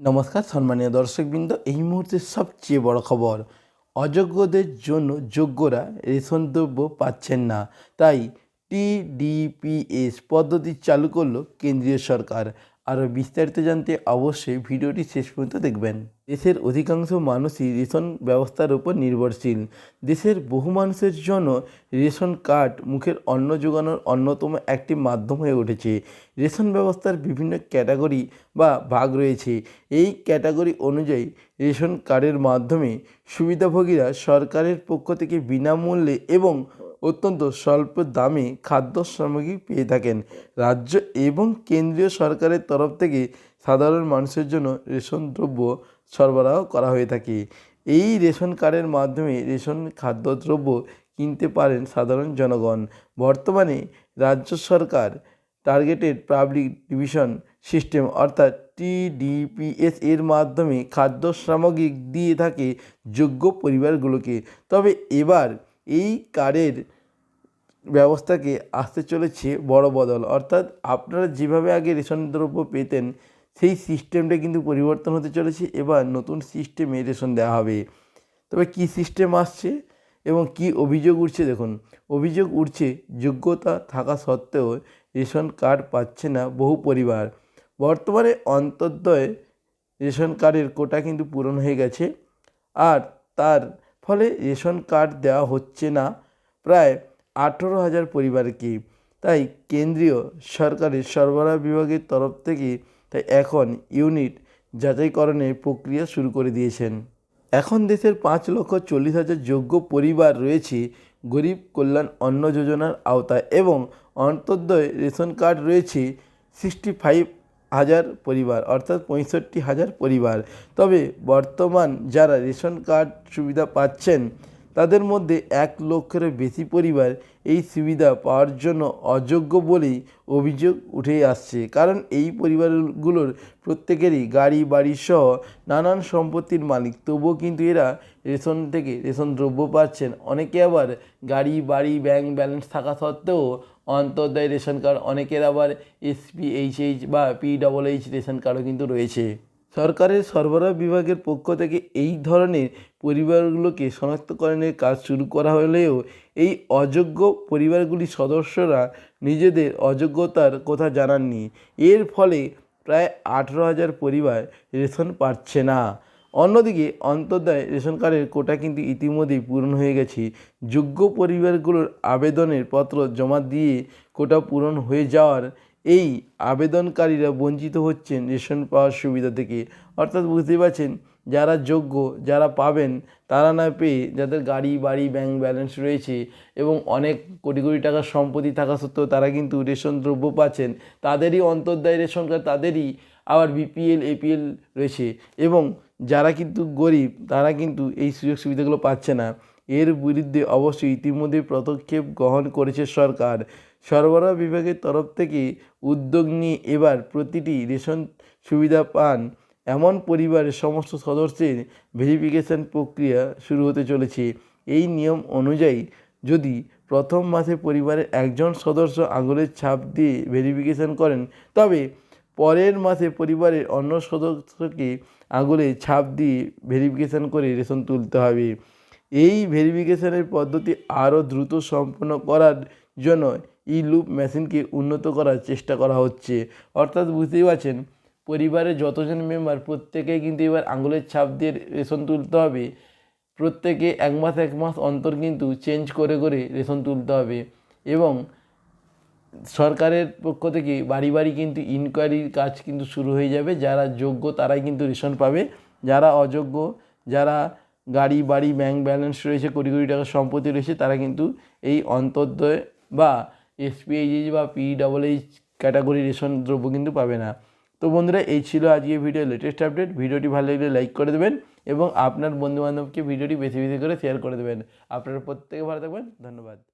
নমস্কার, সম্মানীয় দর্শকবৃন্দ, এই মুহূর্তে সবচেয়ে বড় খবর, অযোগ্যদের জন্য যোগ্যরা রেশন দ্রব্য পাচ্ছেন না। তাই টিডিপিএস পদ্ধতি চালু করল কেন্দ্রীয় সরকার। আরও বিস্তারিত জানতে অবশ্যই ভিডিওটি শেষ পর্যন্ত দেখবেন। দেশের অধিকাংশ মানুষই রেশন ব্যবস্থার উপর নির্ভরশীল। দেশের বহু মানুষের জন্য রেশন কার্ড মুখের অন্ন যোগানোর অন্যতম একটি মাধ্যম হয়ে উঠেছে। রেশন ব্যবস্থার বিভিন্ন ক্যাটাগরি বা ভাগ রয়েছে। এই ক্যাটাগরি অনুযায়ী রেশন কার্ডের মাধ্যমে সুবিধাভোগীরা সরকারের পক্ষ থেকে বিনামূল্যে এবং অত্যন্ত স্বল্প দামে খাদ্য সামগ্রী পেয়ে থাকেন। রাজ্য এবং কেন্দ্রীয় সরকারের তরফ থেকে সাধারণ মানুষের জন্য রেশন দ্রব্য সরবরাহ করা হয়ে থাকে। এই রেশন কার্ডের মাধ্যমে রেশন খাদ্যদ্রব্য কিনতে পারেন সাধারণ জনগণ। বর্তমানে রাজ্য সরকার টার্গেটেড পাবলিক ডিভিশন সিস্টেম অর্থাৎ টিডিপিএস এর মাধ্যমে খাদ্য সামগ্রী দিয়ে থাকে যোগ্য পরিবারগুলোকে। তবে এবার এই কার্ডের ব্যবস্থাকে আসতে চলেছে বড় বদল। অর্থাৎ আপনারা যেভাবে আগে রেশন দ্রব্য পেতেন, সেই সিস্টেমটা কিন্তু পরিবর্তন হতে চলেছে। এবার নতুন সিস্টেমে রেশন দেওয়া হবে। তবে কী সিস্টেম আসছে এবং কি অভিযোগ উঠছে দেখুন। অভিযোগ উঠছে, যোগ্যতা থাকা সত্ত্বেও রেশন কার্ড পাচ্ছে না বহু পরিবার। বর্তমানে অন্তর্দয় রেশন কার্ডের কোটা কিন্তু পূরণ হয়ে গেছে। আর তার ফলে রেশন কার্ড দেওয়া হচ্ছে না। প্রায় আঠেরো হাজার পরিবারকে তাই কেন্দ্রীয় সরকারের সরবরাহ বিভাগের তরফ থেকে তাই এখন ইউনিট যাচাইকরণের প্রক্রিয়া শুরু করে দিয়েছেন। এখন দেশের পাঁচ লক্ষ চল্লিশ হাজার যোগ্য পরিবার রয়েছে গরিব কল্যাণ অন্ন যোজনার আওতায় এবং অন্তর্দয় রেশন কার্ড রয়েছে সিক্সটি ফাইভ হাজার পরিবার, অর্থাৎ পঁয়ষট্টি হাজার পরিবার। তবে বর্তমান যারা রেশন কার্ড সুবিধা পাচ্ছেন তাদের মধ্যে এক লক্ষেরও বেশি পরিবার এই সুবিধা পাওয়ার জন্য অযোগ্য বলেই অভিযোগ উঠেই আসছে। কারণ এই পরিবারগুলোর প্রত্যেকেরই গাড়ি, বাড়ি সহ নানান সম্পত্তির মালিক। তবুও কিন্তু এরা রেশন থেকে রেশন দ্রব্য পাচ্ছেন। অনেকে আবার গাড়ি, বাড়ি, ব্যাংক ব্যালেন্স থাকা সত্ত্বেও অন্তর্দায় রেশন কার্ড, অনেকের আবার এসপিএইচএইচ বা পি ডবল এইচ রেশন কার্ডও কিন্তু রয়েছে। সরকারের সরবরাহ বিভাগের পক্ষ থেকে এই ধরনের পরিবারগুলোকে শনাক্তকরণের কাজ শুরু করা হলেও এই অযোগ্য পরিবারগুলির সদস্যরা নিজেদের অযোগ্যতার কথা জানাননি। এর ফলে প্রায় আঠেরো হাজার পরিবার রেশন পাচ্ছে না। অন্যদিকে অন্তর্দায় রেশন কার্ডের কোটা কিন্তু ইতিমধ্যেই পূরণ হয়ে গেছে। যোগ্য পরিবারগুলোর আবেদনের পত্র জমা দিয়ে কোটা পূরণ হয়ে যাওয়ার এই আবেদনকারীরা বঞ্চিত হচ্ছেন রেশন পাওয়ার সুবিধা থেকে। অর্থাৎ বুঝতেই পারছেন, যারা যোগ্য, যারা পাবেন, তারা না পেয়ে যাদের গাড়ি, বাড়ি ব্যাংক ব্যালেন্স রয়েছে এবং অনেক কোটি কোটি টাকার সম্পত্তি থাকা সত্ত্বেও তারা কিন্তু রেশন দ্রব্য পাচ্ছেন, তাদেরই অন্তর্দায় রেশন কার্ড, তাদেরই আবার বিপিএল এপিএল রয়েছে। এবং যারা কিন্তু গরিব, তারা কিন্তু এই সুযোগ সুবিধাগুলো পাচ্ছে না। এর বিরুদ্ধে অবশ্যই ইতিমধ্যে পদক্ষেপ গ্রহণ করেছে সরকার। সরবরাহ বিভাগের তরফ থেকে উদ্যোগ নিয়ে এবার প্রতিটি রেশন সুবিধা পান এমন পরিবারের সমস্ত সদস্যের ভেরিফিকেশন প্রক্রিয়া শুরু হতে চলেছে। এই নিয়ম অনুযায়ী যদি প্রথম মাসে পরিবারের একজন সদস্য আঙুলের ছাপ দিয়ে ভেরিফিকেশন করেন, তবে পরের মাসে পরিবারের অন্য সদস্যকে আঙুলে ছাপ দিয়ে ভেরিফিকেশন করে রেশন তুলতে হবে। এই ভেরিফিকেশনের পদ্ধতি আরও দ্রুত সম্পন্ন করার জন্য ই লুপ মেশিনকে উন্নত করার চেষ্টা করা হচ্ছে। অর্থাৎ বুঝতেই পারছেন, পরিবারের যতজন মেম্বার, প্রত্যেকেই কিন্তু এবার আঙুলের ছাপ দিয়ে রেশন তুলতে হবে। প্রত্যেকে এক মাস এক মাস অন্তর কিন্তু চেঞ্জ করে করে রেশন তুলতে হবে এবং সরকারের পক্ষ থেকে বাড়ি বাড়ি কিন্তু ইনকোয়ারির কাজ কিন্তু শুরু হয়ে যাবে। যারা যোগ্য তারাই কিন্তু রেশন পাবে, যারা অযোগ্য, যারা গাড়ি, বাড়ি ব্যাংক ব্যালেন্স রয়েছে, কোটি কোটি টাকার সম্পত্তি রয়েছে, তারা কিন্তু এই অন্তর্দয় বা এসপিএইচ বা P double H category ration দ্রব্য কিন্তু পাবে না। তো বন্ধুরা, এই ছিল আজকে ভিডিও লেটেস্ট আপডেট ভিডিওটি ভালো লাগলে লাইক করে দেবেন এবং আপনার বন্ধুবান্ধবকে ভিডিওটি বেশি বেশি করে শেয়ার করে দেবেন। আপনারা প্রত্যেকে ভালো থাকবেন। ধন্যবাদ।